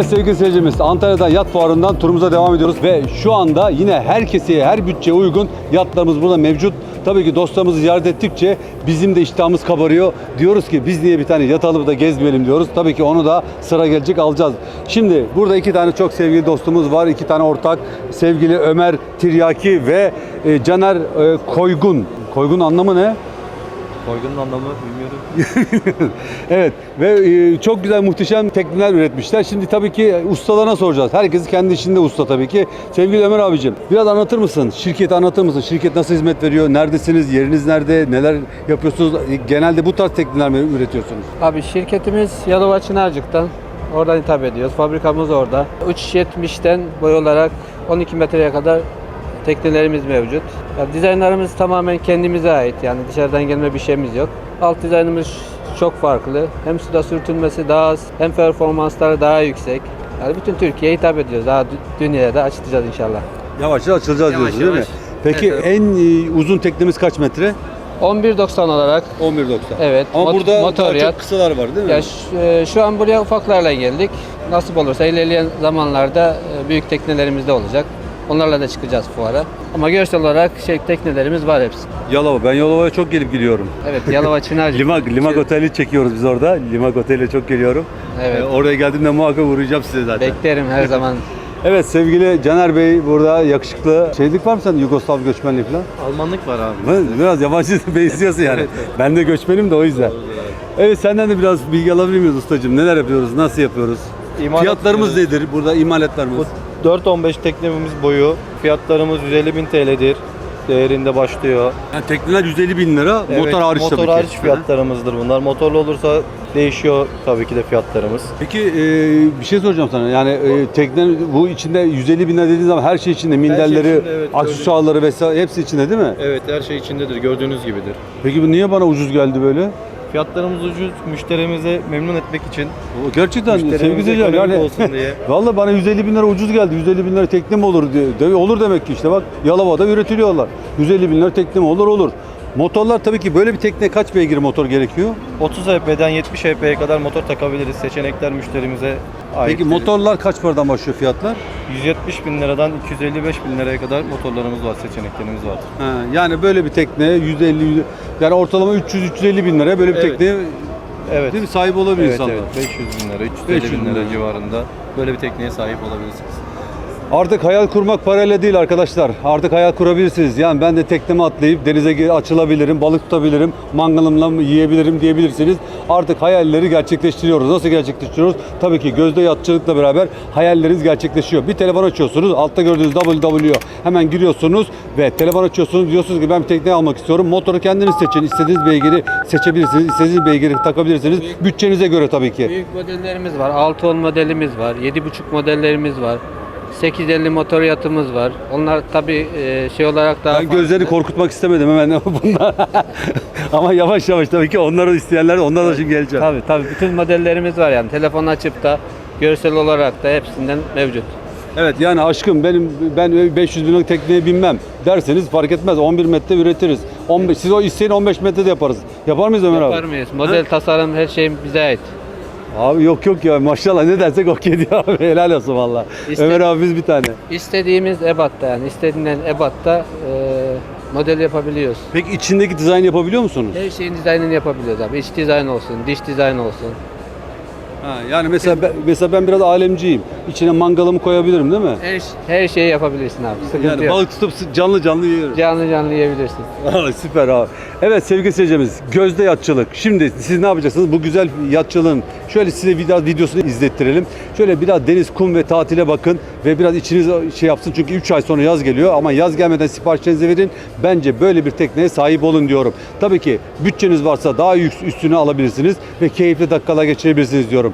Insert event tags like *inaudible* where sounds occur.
Evet sevgili seyircimiz Antalya'dan yat fuarından turumuza devam ediyoruz ve şu anda yine herkese her bütçeye uygun yatlarımız burada mevcut. Tabii ki dostlarımızı ziyaret ettikçe bizim de iştahımız kabarıyor. Diyoruz ki biz niye bir tane yat alıp da gezmeyelim diyoruz. Tabii ki onu da sıra gelecek alacağız. Şimdi burada iki tane çok sevgili dostumuz var. iki tane ortak. Sevgili Ömer Tiryaki ve e, Caner e, Koygun. Koygun anlamı ne? Koygunun anlamı bilmiyorum. *laughs* evet ve e, çok güzel muhteşem tekneler üretmişler. Şimdi tabii ki ustalarına soracağız. Herkes kendi işinde usta tabii ki. Sevgili Ömer abicim biraz anlatır mısın? Şirketi anlatır mısın? Şirket nasıl hizmet veriyor? Neredesiniz? Yeriniz nerede? Neler yapıyorsunuz? E, Genelde bu tarz tekneler mi üretiyorsunuz? Abi şirketimiz Yalova Çınarcık'tan. Oradan hitap ediyoruz. Fabrikamız orada. 3.70'ten boy olarak 12 metreye kadar teknelerimiz mevcut. Ya, dizaynlarımız tamamen kendimize ait. Yani dışarıdan gelme bir şeyimiz yok. Alt dizaynımız çok farklı. Hem suda sürtünmesi daha az, hem performansları daha yüksek. Yani bütün Türkiye'ye hitap ediyoruz. Daha dü- dünyaya da açılacağız inşallah. Yavaş yavaş açılacağız Yavaş diyorsun değil mi? yavaş. Peki Evet, en e, uzun teknemiz kaç metre? 11.90 olarak 11.90. Evet, Ama mot- burada motor daha çok yat. kısalar var değil mi? Ya şu, e, şu an buraya ufaklarla geldik. Nasip olursa ilerleyen zamanlarda e, büyük teknelerimiz de olacak. Onlarla da çıkacağız fuara. Ama görsel olarak şey teknelerimiz var hepsi. Yalova. Ben Yalova'ya çok gelip gidiyorum. Evet Yalova Çınarcık. *laughs* Limak, Limak Oteli çekiyoruz biz orada. Limak Oteli'ne çok geliyorum. Evet. Ee, oraya geldiğimde muhakkak uğrayacağım size zaten. Beklerim her *laughs* zaman. Evet sevgili Caner Bey burada yakışıklı. Şeylik var mı sende Yugoslav göçmenliği falan? Almanlık var abi. Ben Biraz yabancı *laughs* benziyorsun yani. Evet, evet. Ben de göçmenim de o yüzden. Evet senden de biraz bilgi alabilir miyiz ustacığım? Neler yapıyoruz? Nasıl yapıyoruz? İmalat Fiyatlarımız yapıyoruz. nedir? Burada imalatlarımız. Bu 4-15 teknemimiz boyu. Fiyatlarımız 150 bin TL'dir. Değerinde başlıyor. Yani tekneler 150 bin lira, Evet, motor hariç motor tabii ki. hariç fiyatlarımızdır bunlar. Motorlu olursa değişiyor tabii ki de fiyatlarımız. Peki e, bir şey soracağım sana. Yani e, teknenin bu içinde 150 bin lira dediğin zaman her şey içinde. Minderleri, içinde, evet, aksesuarları vesaire hepsi içinde değil mi? Evet her şey içindedir gördüğünüz gibidir. Peki bu niye bana ucuz geldi böyle? Fiyatlarımız ucuz müşterimizi memnun etmek için. Gerçekten sevgili ekonomik yani olsun diye. *laughs* Vallahi bana 150 bin lira ucuz geldi. 150 bin lira tekne mi olur diye. De- olur demek ki işte bak Yalova'da üretiliyorlar. 150 bin lira tekne mi olur olur. Motorlar tabii ki böyle bir tekne kaç beygir motor gerekiyor? 30 HP'den 70 HP'ye kadar motor takabiliriz. Seçenekler müşterimize ait. Peki motorlar kaç paradan başlıyor fiyatlar? 170 bin liradan 255 bin liraya kadar motorlarımız var, seçeneklerimiz var. Ha, yani böyle bir tekne 150 yüz- yani ortalama 300 350 bin liraya böyle bir Evet. tekneye Evet. değil mi sahip olabilir Evet, insanlar. evet. 500 bin lira, 350 500 bin bin lira lira. civarında böyle bir tekneye sahip olabilirsiniz. Artık hayal kurmak parayla değil arkadaşlar. Artık hayal kurabilirsiniz. Yani ben de tekneme atlayıp denize açılabilirim, balık tutabilirim, mangalımla yiyebilirim diyebilirsiniz. Artık hayalleri gerçekleştiriyoruz. Nasıl gerçekleştiriyoruz? Tabii ki gözde yatçılıkla beraber hayalleriniz gerçekleşiyor. Bir telefon açıyorsunuz. Altta gördüğünüz www hemen giriyorsunuz ve telefon açıyorsunuz. Diyorsunuz ki ben bir tekne almak istiyorum. Motoru kendiniz seçin. İstediğiniz beygiri seçebilirsiniz. İstediğiniz beygiri takabilirsiniz. Bütçenize göre tabii ki. Büyük modellerimiz var. 610 modelimiz var. 7.5 modellerimiz var. 850 motor yatımız var. Onlar tabii e, şey olarak daha Ben gözlerini farklı. korkutmak istemedim hemen *laughs* bunlar. Ama yavaş yavaş tabii ki onları isteyenler onlar da şimdi geleceğim. Tabii tabii bütün modellerimiz var yani. Telefon açıp da görsel olarak da hepsinden mevcut. Evet yani aşkım benim ben 500 bin liralık tekneye binmem derseniz fark etmez 11 metre üretiriz. 15 siz o isteyin 15 metre de yaparız. Yapar mıyız Ömer Yapar abi? mıyız? Model, tasarım her şey bize ait. Abi yok yok ya maşallah ne dersek okey diyor *laughs* abi helal olsun valla. İste- Ömer abimiz bir tane. İstediğimiz ebatta yani istediğinden ebatta e, model yapabiliyoruz. Peki içindeki dizayn yapabiliyor musunuz? Her şeyin dizaynını yapabiliyoruz abi. İç dizayn olsun, dış dizayn olsun. Ha, yani mesela ben, mesela ben biraz alemciyim. İçine mangalımı koyabilirim değil mi? Her, her şeyi yapabilirsin abi. Sıkıntı Yani yok. balık tutup canlı canlı yiyoruz. Canlı canlı yiyebilirsin. Süper abi. Evet sevgili seyircimiz gözde yatçılık. Şimdi siz ne yapacaksınız? Bu güzel yatçılığın şöyle size biraz videosunu izlettirelim. Şöyle biraz deniz, kum ve tatile bakın ve biraz içiniz şey yapsın. Çünkü 3 ay sonra yaz geliyor ama yaz gelmeden siparişlerinizi verin. Bence böyle bir tekneye sahip olun diyorum. Tabii ki bütçeniz varsa daha üstüne alabilirsiniz ve keyifli dakikalar geçirebilirsiniz diyorum.